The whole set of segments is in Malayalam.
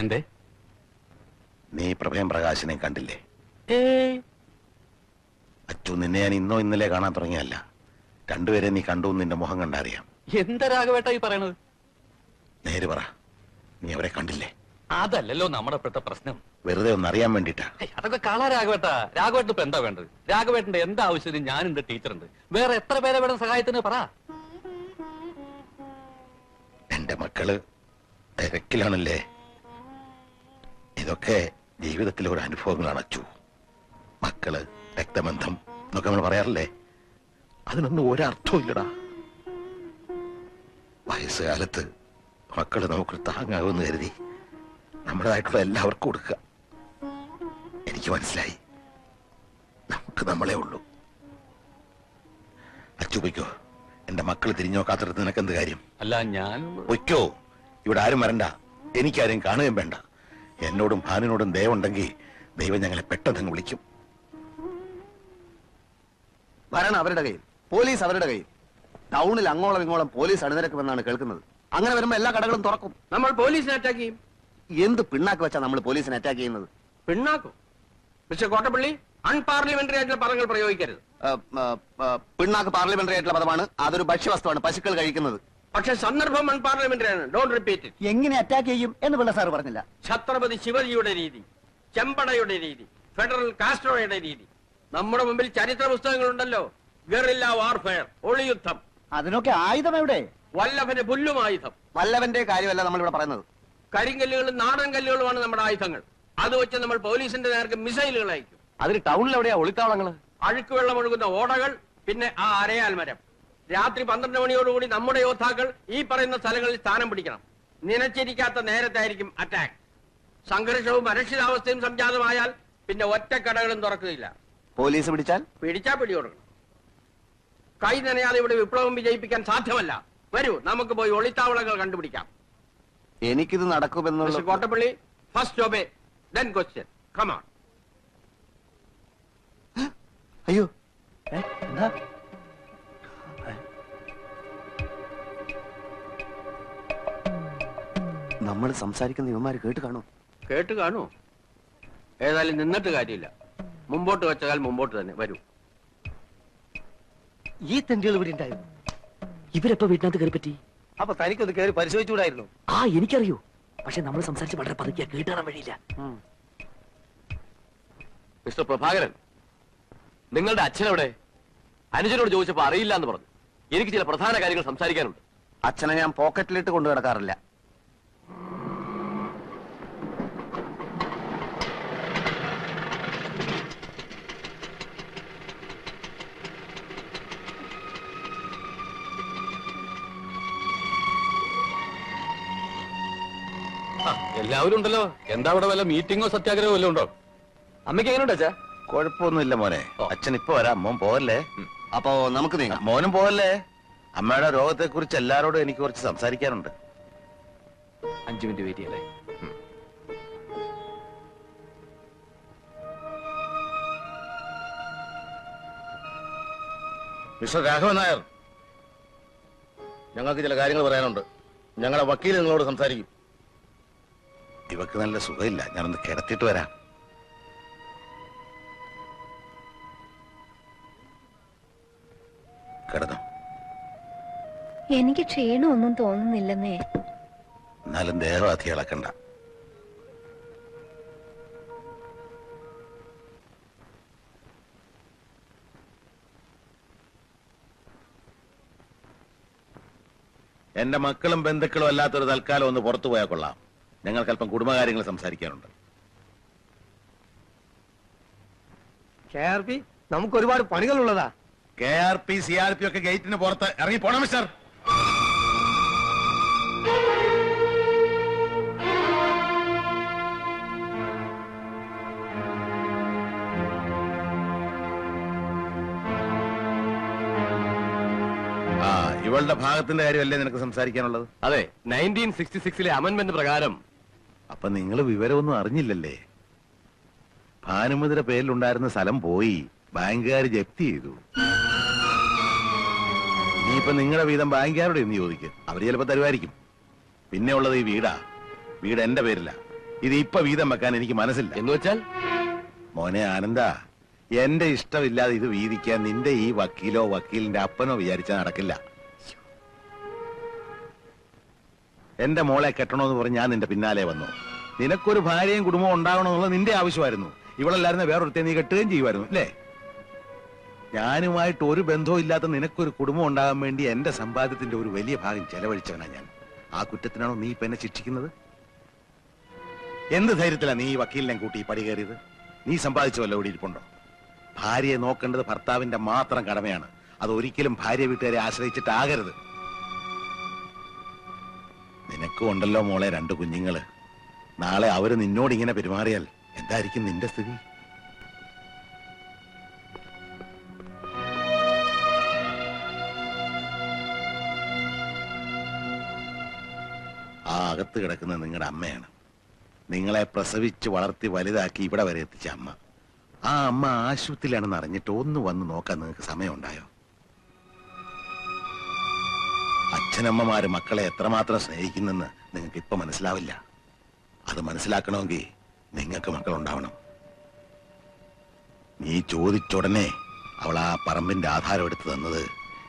എന്തേ? നീ പ്രഭയം പ്രകാശിനെ കണ്ടില്ലേ? അച്ചു നിന്നെ ഞാൻ ഇന്നോ ഇന്നലെ കാണാൻ തുടങ്ങിയല്ല രണ്ടുപേരെ നീ കണ്ടു നിന്റെ മുഖം കണ്ടറിയാം. എന്താ രാഘവേട്ട ഈ പറയണത്? നേര് പറ. നീ അവരെ കണ്ടില്ലേ? അതല്ലല്ലോ നമ്മുടെ പെട്ട പ്രശ്നം. വെറുതെ ഒന്ന് അറിയാൻ വേണ്ടിട്ടാ അതൊക്കെ കള രാഘവേട്ട. രാഘവേട്ടൻ ഇപ്പൊ എന്താ വേണ്ടത്? രാഘവേട്ടന്റെ എന്താ ആവശ്യത്തിന് ഞാൻ എന്റെ ടീച്ചറുണ്ട്. വേറെ എത്ര പേരെ വേണം സഹായത്തിന് പറ. എന്റെ മക്കൾ തിരക്കിലാണല്ലേ? ഇതൊക്കെ ജീവിതത്തിലെ ഒരു അനുഭവങ്ങളാണ് അച്ചു. മക്കൾ രക്തബന്ധം എന്നൊക്കെ നമ്മൾ പറയാറില്ലേ? അതിനൊന്നും ഒരർത്ഥവും ഇല്ലടാ. വയസ്സുകാലത്ത് മക്കൾ നമുക്കൊരു താങ്ങാവുമെന്ന് കരുതി നമ്മുടേതായിട്ടുള്ള എല്ലാവർക്കും കൊടുക്കുക. എനിക്ക് മനസ്സിലായി. നമുക്ക് നമ്മളെ ഉള്ളൂ. അച്ചു പൊയ്ക്കോ. എന്റെ മക്കൾ തിരിഞ്ഞു നോക്കാത്തടത്ത് നിനക്ക് എന്ത് കാര്യം? അല്ല ഞാൻ പൊയ്ക്കോ. ഇവിടെ ആരും വരണ്ട. എനിക്കാരും കാണുകയും വേണ്ട. എന്നോടും ഭാനുവിനോടും ദയവുണ്ടെങ്കിൽ ദൈവം ഞങ്ങളെ പെട്ടെന്ന് അങ്ങ് വിളിക്കും. വരണം അവരുടെ കയ്യിൽ. പോലീസ് അവരുടെ കയ്യിൽ. ടൗണിൽ അങ്ങോളം ഇങ്ങോളം പോലീസ് അണിനിരക്കുമെന്നാണ് കേൾക്കുന്നത്. അങ്ങനെ വരുമ്പോ എല്ലാ കടകളും തുറക്കും. നമ്മൾ പോലീസിനെ അറ്റാക്ക് ചെയ്യും. എന്ത് പിണ്ണാക്ക് വെച്ചാ നമ്മൾ പോലീസിനെ അറ്റാക്ക് ചെയ്യുന്നത്? പിണ്ണാക്കും? മിസ്റ്റർ കോട്ടപ്പള്ളി അൺപാർലമെന്ററി ആയിട്ടുള്ള പദങ്ങൾ പ്രയോഗിക്കരുത്. പിണ്ണാക്ക് പാർലമെന്ററി ആയിട്ടുള്ള പദമാണ്. അതൊരു ഭക്ഷ്യവസ്തുവാണ്. പശുക്കൾ കഴിക്കുന്നത്. പക്ഷെ സന്ദർഭം അൺപാർലമെന്ററി ആണ് ഡോണ്ട് റിപ്പീറ്റ് എങ്ങനെ അറ്റാക്ക് ചെയ്യും എന്ന് പിള്ള സാർ പറഞ്ഞില്ല. ഛത്രപതി ശിവജിയുടെ രീതി ചെമ്പടയുടെ രീതി ഫെഡറൽ കാസ്ട്രോയുടെ രീതി. നമ്മുടെ മുമ്പിൽ ചരിത്ര പുസ്തകങ്ങളുണ്ടല്ലോ. Guerrilla warfare ഒളിയുദ്ധം. അതിനൊക്കെ ആയുധം എവിടെ? വല്ലഭന്റെ പുല്ലും ആയുധം. വല്ലഭന്റെ കാര്യമല്ല നമ്മൾ ഇവിടെ പറയുന്നത്. കരിങ്കല്ലുകളും നാടൻ കല്ലുകളുമാണ് നമ്മുടെ ആയുധങ്ങൾ. അത് വെച്ച് നമ്മൾ പോലീസിന്റെ നേർക്ക് മിസൈലുകൾ അയക്കും. അതിന് ടൗണിൽ എവിടെയാ ഒളിത്താവളങ്ങൾ അഴുക്കുവെള്ളം ഒഴുകുന്ന ഓടകൾ പിന്നെ ആ അരയാൽ മരം രാത്രി പന്ത്രണ്ട് മണിയോടുകൂടി നമ്മുടെ യോദ്ധാക്കൾ ഈ പറയുന്ന സ്ഥലങ്ങളിൽ സ്ഥാനം പിടിക്കണം. നിനച്ചിരിക്കാത്ത നേരത്തായിരിക്കും അറ്റാക്ക് സംഘർഷവും അരക്ഷിതാവസ്ഥയും സംജാതമായാൽ പിന്നെ ഒറ്റ കടകളും തുറക്കുകയില്ല. പോലീസ് പിടിച്ചാൽ? പിടിച്ചാ പിടികൊടുക്കണം കൈ നനയാതെ ഇവിടെ വിപ്ലവം വിജയിപ്പിക്കാൻ സാധ്യമല്ല. വരൂ നമുക്ക് പോയി ഒളിത്താവളങ്ങൾ കണ്ടുപിടിക്കാം. എനിക്കിത് നടക്കുമെന്നുള്ള Kottappally first obey then question come on അയ്യോ. എന്താ? നമ്മൾ സംസാരിക്കുന്ന ഇവന്മാര് കേട്ട് കാണോ കേട്ട് കാണൂ ഏതായാലും നിന്നിട്ട് കാര്യമില്ല. മുമ്പോട്ട് വെച്ചാൽ മുമ്പോട്ട് തന്നെ. വരൂ. ഈ തെണ്ടികൾ ഇവിടെ ഉണ്ടായിരുന്നു. ഇവരെപ്പോ വീട്ടിനകത്ത് കയറി പറ്റി? അപ്പൊ തനിക്കൊന്ന് കയറി പരിശോധിച്ചുകൂടായിരുന്നു? ആ എനിക്കറിയൂ. പക്ഷെ നമ്മൾ സംസാരിച്ച് വളരെ പതുക്കിയ. കേട്ടാൻ വഴിയില്ല. മിസ്റ്റർ പ്രഭാകരൻ നിങ്ങളുടെ അച്ഛനെവിടെ? അനുജനോട് ചോദിച്ചപ്പോ അറിയില്ല എന്ന് പറഞ്ഞു. എനിക്ക് ചില പ്രധാന കാര്യങ്ങൾ സംസാരിക്കാനുണ്ട്. അച്ഛനെ ഞാൻ പോക്കറ്റിലിട്ട് കൊണ്ടു കിടക്കാറില്ല എല്ലാവരും ഉണ്ടല്ലോ. എന്താ അവിടെ വല്ല മീറ്റിംഗോ സത്യാഗ്രഹമോ വല്ലതും ഉണ്ടോ? അമ്മയ്ക്ക് എങ്ങനെയുണ്ട് അച്ഛാ? കുഴപ്പമൊന്നുമില്ല മോനെ. അച്ഛൻ ഇപ്പൊ വരാം. മോൻ പോവല്ലേ? അപ്പോ നമുക്ക് നീങ്ങാം. മോനും പോവല്ലേ? അമ്മയുടെ രോഗത്തെ കുറിച്ച് എല്ലാരോടും എനിക്ക് കുറച്ച് സംസാരിക്കാനുണ്ട്. അഞ്ചു മിനിറ്റ് വെയിറ്റ് ചെയ്യല്ലേ? മിസ്റ്റർ രാഘവൻ നായർ ഞങ്ങൾക്ക് ചില കാര്യങ്ങൾ പറയാനുണ്ട്. ഞങ്ങളുടെ വക്കീൽ നിങ്ങളോട് സംസാരിക്കും. ഇവക്ക് നല്ല സുഖമില്ല. ഞാനൊന്ന് കിടത്തിട്ട് വരാം. കിടന്നു? എനിക്ക് ക്ഷീണമൊന്നും തോന്നുന്നില്ലെന്നേ. എന്നാലും ദേഹവാധി ഇളക്കണ്ട. എന്റെ മക്കളും ബന്ധുക്കളും അല്ലാത്തൊരു തൽക്കാലം ഒന്ന് പുറത്തു പോയാൽ കൊള്ളാം. ഞങ്ങൾക്ക് അല്പം കുടുംബകാര്യങ്ങൾ സംസാരിക്കാനുണ്ട്. നമുക്ക് ഒരുപാട് പണികളുള്ളതാ. K R P C R P ഒക്കെ ഗേറ്റിന് പുറത്ത് ഇറങ്ങി പോണം മിസ്റ്റർ. ആ ഇവളുടെ ഭാഗത്തിന്റെ കാര്യമല്ലേ നിനക്ക് സംസാരിക്കാനുള്ളത്? അതെ നയന്റീൻ സിക്സ്റ്റി സിക്സിലെ അമൻമെന്റ് പ്രകാരം അപ്പൊ നിങ്ങൾ വിവരമൊന്നും അറിഞ്ഞില്ലല്ലേ? ഭാനുമതിയുടെ പേരിലുണ്ടായിരുന്ന സ്ഥലം പോയി ബാങ്കുകാർ ജപ്തി ചെയ്തു. ഇനിയിപ്പൊ നിങ്ങളുടെ വീതം ബാങ്കുകാരോട് എന്ന് ചോദിക്കും. അവർ ചിലപ്പോ തരുമായിരിക്കും. പിന്നെ ഉള്ളത് ഈ വീടാ. വീട് എന്റെ പേരില. ഇത് ഇപ്പൊ വീതം വെക്കാൻ എനിക്ക് മനസ്സില്ല. എന്ന് വെച്ചാൽ? മോനെ ആനന്ദ എന്റെ ഇഷ്ടമില്ലാതെ ഇത് വീതിക്കാൻ നിന്റെ ഈ വക്കീലോ വക്കീലിന്റെ അപ്പനോ വിചാരിച്ചാൽ നടക്കില്ല. എന്റെ മോളെ കെട്ടണമെന്ന് പറഞ്ഞ് ഞാൻ നിന്റെ പിന്നാലെ വന്നു. നിനക്കൊരു ഭാര്യയും കുടുംബവും ഉണ്ടാകണമെന്നുള്ള നിന്റെ ആവശ്യമായിരുന്നു. ഇവളല്ലായിരുന്ന വേറൊരുത്തെ നീ കെട്ടുകയും ചെയ്യുമായിരുന്നു അല്ലേ? ഞാനുമായിട്ട് ഒരു ബന്ധവും ഇല്ലാത്ത നിനക്കൊരു കുടുംബം ഉണ്ടാകാൻ വേണ്ടി എന്റെ സമ്പാദ്യത്തിന്റെ ഒരു വലിയ ഭാഗം ചെലവഴിച്ചവനാ ഞാൻ. ആ കുറ്റത്തിനാണോ നീ ഇപ്പൊ എന്നെ ശിക്ഷിക്കുന്നത്? എന്ത് ധൈര്യത്തിലാണ് നീ ഈ വക്കീലിനെ കൂട്ടി പടി കയറിയത്? നീ സമ്പാദിച്ചു വല്ല ഇവിടെ ഇരിപ്പുണ്ടോ? ഭാര്യയെ നോക്കേണ്ടത് ഭർത്താവിന്റെ മാത്രം കടമയാണ്. അത് ഒരിക്കലും ഭാര്യ വീട്ടുകാരെ ആശ്രയിച്ചിട്ടാകരുത്. നിനക്കും ഉണ്ടല്ലോ മോളെ രണ്ട് കുഞ്ഞുങ്ങൾ. നാളെ അവർ നിന്നോട് ഇങ്ങനെ പെരുമാറിയാൽ എന്തായിരിക്കും നിന്റെ സ്ഥിതി? ആ അകത്ത് കിടക്കുന്ന നിങ്ങളുടെ അമ്മയാണ്. നിങ്ങളെ പ്രസവിച്ച് വളർത്തി വലുതാക്കി ഇവിടെ വരെ എത്തിച്ച അമ്മ. ആ അമ്മ ആശുപത്രിയിലാണെന്ന് അറിഞ്ഞിട്ട് ഒന്ന് വന്ന് നോക്കാൻ നിങ്ങൾക്ക് സമയമുണ്ടായോ? അച്ഛനമ്മമാര് മക്കളെ എത്രമാത്രം സ്നേഹിക്കുന്നെന്ന് നിങ്ങൾക്ക് ഇപ്പൊ മനസ്സിലാവില്ല. അത് മനസ്സിലാക്കണമെങ്കിൽ നിങ്ങൾക്ക് മക്കൾ ഉണ്ടാവണം നീ ചോദിച്ചുടനെ അവൾ ആ പറമ്പിന്റെ ആധാരം എടുത്തു തന്നത്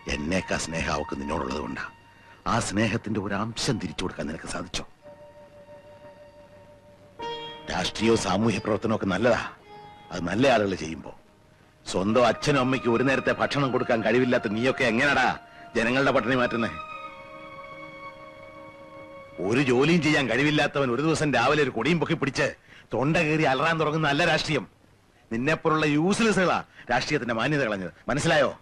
എന്നേക്കാ സ്നേഹം അവൾക്ക് നിന്നോടുള്ളത് കൊണ്ടാ. ആ സ്നേഹത്തിന്റെ ഒരു അംശം തിരിച്ചു കൊടുക്കാൻ നിനക്ക് സാധിച്ചോ? രാഷ്ട്രീയവും സാമൂഹ്യ പ്രവർത്തനവും ഒക്കെ നല്ലതാ. അത് നല്ല ആളുകൾ ചെയ്യുമ്പോ. സ്വന്തം അച്ഛനും അമ്മയ്ക്ക് ഒരു നേരത്തെ ഭക്ഷണം കൊടുക്കാൻ കഴിവില്ലാത്ത നീയൊക്കെ എങ്ങനെടാ? ജനങ്ങളുടെ പട്ടിണി മാറ്റുന്നേ. ഒരു ജോലിയും ചെയ്യാൻ കഴിവില്ലാത്തവൻ ഒരു ദിവസം രാവിലെ ഒരു കൊടിയും പൊക്കി പിടിച്ച് തൊണ്ട കയറി അലറാൻ തുടങ്ങുന്ന നല്ല രാഷ്ട്രീയം. നിന്നെപ്പോലുള്ള യൂസ്ലെസ്സുകളാ രാഷ്ട്രീയത്തിന്റെ മാന്യത കളഞ്ഞത്. മനസ്സിലായോ?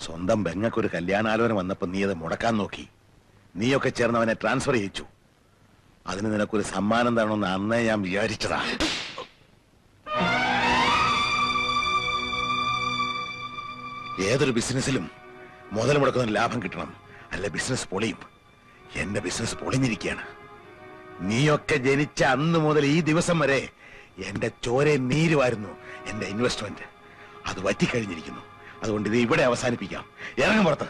സ്വന്തം ബെങ്ങക്കൊരു കല്യാണാലോചന വന്നപ്പോ നീ അത് മുടക്കാൻ നോക്കി. നീയൊക്കെ ചേർന്ന് അവനെ ട്രാൻസ്ഫർ ചെയ്യിച്ചു. അതിന് നിനക്കൊരു സമ്മാനം തരണമെന്ന് അന്നേ ഞാൻ വിചാരിച്ചതാ. ഏതൊരു ബിസിനസ്സിലും മുതൽ മുടക്കുന്ന ലാഭം കിട്ടണം. അല്ല ബിസിനസ് പൊളിയും. എന്റെ ബിസിനസ് പൊളിഞ്ഞിരിക്കുകയാണ്. നീയൊക്കെ ജനിച്ച അന്ന് മുതൽ ഈ ദിവസം വരെ എന്റെ ചോരെ നീരുമായിരുന്നു എന്റെ ഇൻവെസ്റ്റ്മെന്റ് അത് വറ്റിക്കഴിഞ്ഞിരിക്കുന്നു. അതുകൊണ്ട് ഇത് ഇവിടെ അവസാനിപ്പിക്കാം. ഇറങ്ങും പുറത്ത്.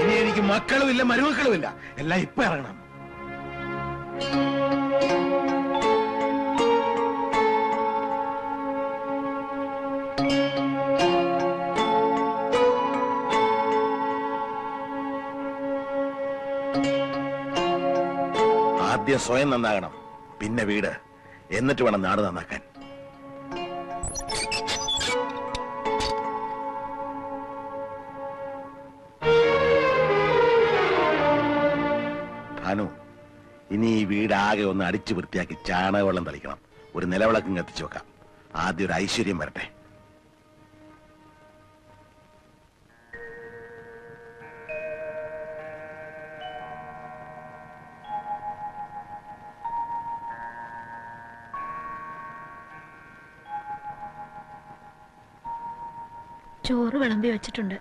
ഇനി എനിക്ക് മക്കളുമില്ല മരുമക്കളുമില്ല. എല്ലാം ഇപ്പൊ ഇറങ്ങണം. ആദ്യം സ്വയം നന്നാകണം. പിന്നെ വീട്. എന്നിട്ട് വേണം നാട് നന്നാക്കാൻ. ഭാനു ഇനി ഈ വീടാകെ ഒന്ന് അടിച്ചു വൃത്തിയാക്കി ചാണകവെള്ളം തളിക്കണം. ഒരു നിലവിളക്കും കത്തിച്ചു വെക്കാം. ആദ്യം ഒരു ഐശ്വര്യം വരട്ടെ. ചോറ് വിളമ്പി വെച്ചിട്ടുണ്ട്.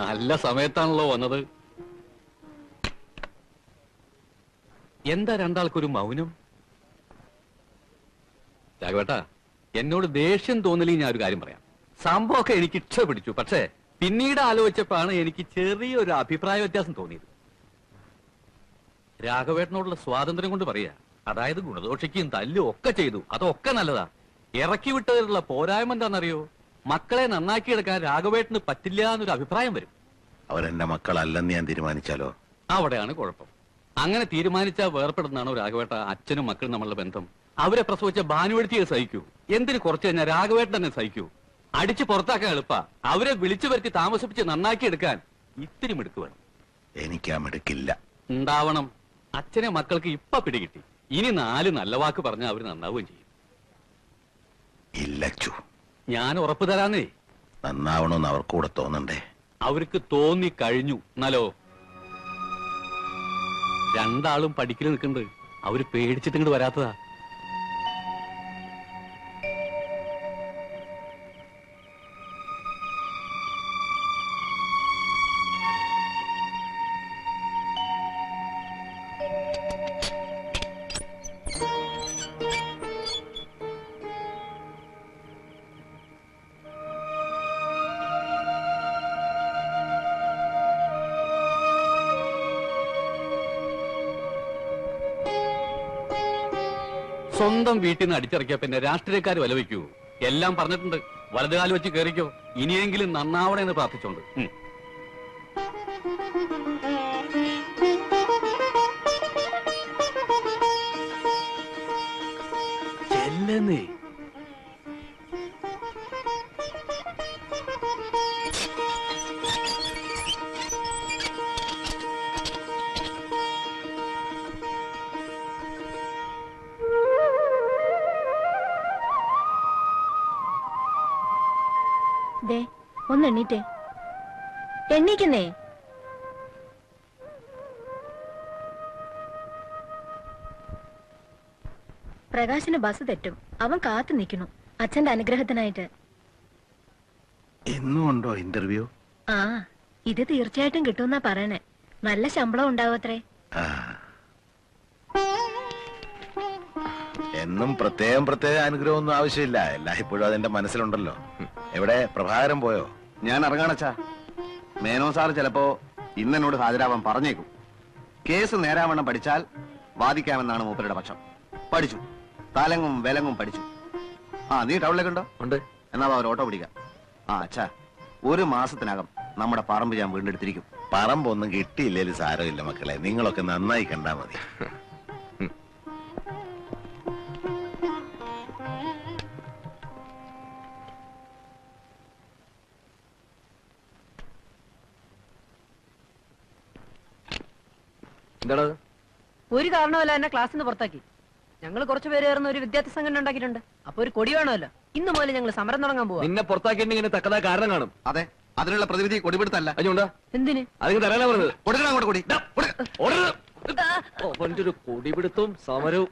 നല്ല സമയത്താണല്ലോ വന്നത്. എന്താ രണ്ടാൾക്കൊരു മൗനം? രാഘവേട്ടാ എന്നോട് ദേഷ്യം തോന്നലി ഞാൻ ഒരു കാര്യം പറയാം. സംഭവമൊക്കെ എനിക്ക് ഇഷ്ടപിടിച്ചു പക്ഷേ പിന്നീട് ആലോചിച്ചപ്പോഴാണ് എനിക്ക് ചെറിയൊരു അഭിപ്രായ വ്യത്യാസം തോന്നിയത്. രാഘവേട്ടനോടുള്ള സ്വാതന്ത്ര്യം കൊണ്ട് പറയാ അതായത് ഗുണദോഷിക്കുകയും തല്ലും ഒക്കെ ചെയ്തു അതൊക്കെ നല്ലതാ. ഇറക്കി വിട്ടതിലുള്ള പോരായ്മ എന്താണെന്നറിയോ? മക്കളെ നന്നാക്കിയെടുക്കാൻ രാഘവേട്ടന് പറ്റില്ല എന്നൊരു അഭിപ്രായം വരും. അവരെന്റെ മക്കളല്ലെന്ന് ഞാൻ തീരുമാനിച്ചാലോ? അവിടെയാണ് കുഴപ്പം. അങ്ങനെ തീരുമാനിച്ചാൽ വേർപ്പെടുന്നതാണോ രാഘവേട്ട അച്ഛനും മക്കളും നമ്മളുടെ ബന്ധം. അവരെ പ്രസവിച്ച ഭാനുവെടുത്തിയെ സഹിക്കൂ. എന്തിന് കുറച്ച് കഴിഞ്ഞാൽ രാഘവേട്ടൻ തന്നെ സഹിക്കൂ. അടിച്ച് പുറത്താക്കാൻ എളുപ്പ. അവരെ വിളിച്ചു വരുത്തി താമസിപ്പിച്ച് നന്നാക്കി എടുക്കാൻ ഇത്തിരി മിടുക്ക് വേണം. എനിക്ക് ആ മിടുക്കില്ല. ഉണ്ടാവണം. അച്ഛനെ മക്കൾക്ക് ഇപ്പൊ പിടികിട്ടി. ഇനി നാല് നല്ല വാക്ക് പറഞ്ഞാൽ അവർ നന്നാവുകയും ചെയ്യും. ഇല്ലച്ചു ഞാൻ ഉറപ്പ് തരാന്നേ. നന്നാവണമെന്ന് അവർക്കൂടെ തോന്നണ്ടേ? അവർക്ക് തോന്നി കഴിഞ്ഞു. എന്നാലോ? രണ്ടാളും പഠിക്കൽ നിൽക്കുന്നുണ്ട് അവർ പേടിച്ചിട്ട് ഇങ്ങോട്ട് വരാത്തതാ. സ്വന്തം വീട്ടിൽ നിന്ന് അടിച്ചിറക്കിയ പിന്നെ രാഷ്ട്രീയക്കാർ വലവയ്ക്കൂ. എല്ലാം പറഞ്ഞിട്ടുണ്ട്. വലതുകാലം വെച്ച് കയറിക്കോ ഇനിയെങ്കിലും നന്നാവണേ എന്ന് പ്രാർത്ഥിച്ചോണ്ട്. ചെല്ലെന്നേ. ഒന്ന് എണ്ണീറ്റേ. എണ്ണീക്കുന്നേ? പ്രകാശിന് ബസ് തെറ്റും. അവൻ കാത്തു നിൽക്കണു അച്ഛന്റെ അനുഗ്രഹത്തിനായിട്ട്. എന്നുണ്ടോ ഇന്റർവ്യൂ ആ ഇത് തീർച്ചയായിട്ടും കിട്ടുമെന്നാ പറയണേ. നല്ല ശമ്പളം ഉണ്ടാവത്രേ എന്നും പ്രത്യേകം പ്രത്യേക അനുഗ്രഹമൊന്നും ആവശ്യമില്ല. എല്ലായ്പ്പോഴും അതെന്റെ മനസ്സിലുണ്ടല്ലോ. എവിടെ? പ്രഭാകരം പോയോ? ഞാൻ ഇറങ്ങണച്ചാ മേനോ സാർ ചിലപ്പോ ഇന്നെന്നോട് ഹാജരാവാൻ പറഞ്ഞേക്കും. കേസ് നേരാവണ്ണം പഠിച്ചാൽ വാദിക്കാമെന്നാണ് മൂപ്പരുടെ പക്ഷം. പഠിച്ചു. തലങ്ങും വിലങ്ങും പഠിച്ചു. ആ നീ ടൗണിലേക്കുണ്ടോ ഉണ്ട്? എന്നാ അവർ ഓട്ടോ പിടിക്കാം. ആ അച്ഛാ ഒരു മാസത്തിനകം നമ്മുടെ പറമ്പ് ഞാൻ വീണ്ടെടുത്തിരിക്കും. പറമ്പൊന്നും കിട്ടിയില്ലേലും സാരമില്ല മക്കളെ. നിങ്ങളൊക്കെ നന്നായി കണ്ടാൽ മതി. കാരണമല്ല എന്നെ ക്ലാസ് നിന്ന് പുറത്താക്കി. ഞങ്ങൾ കുറച്ചു പേര് ചേർന്ന് ഒരു വിദ്യാർത്ഥി സംഘടന ഉണ്ടാക്കിയിട്ടുണ്ട്. അപ്പൊ ഒരു കൊടി വേണമല്ലോ. ഇന്ന് മുതൽ ഞങ്ങൾ സമരം തുടങ്ങാൻ പോവാ. നിന്നെ പുറത്താക്കിയിട്ടുണ്ടെങ്കിൽ തക്കതായ കാരണം കാണും. അതെ. അതിനുള്ള പ്രതിവിധി കൊടിപിടുത്തല്ല. അഞ്ഞുണ്ടാ എന്തിന്? അതിന് തരാനാ പറഞ്ഞത്. കൊടുക്കണം അങ്ങോട്ട് കൊടി. ഓടരുത്. അവന്റെ ഒരു കൊടിപിടുത്തവും സമരവും.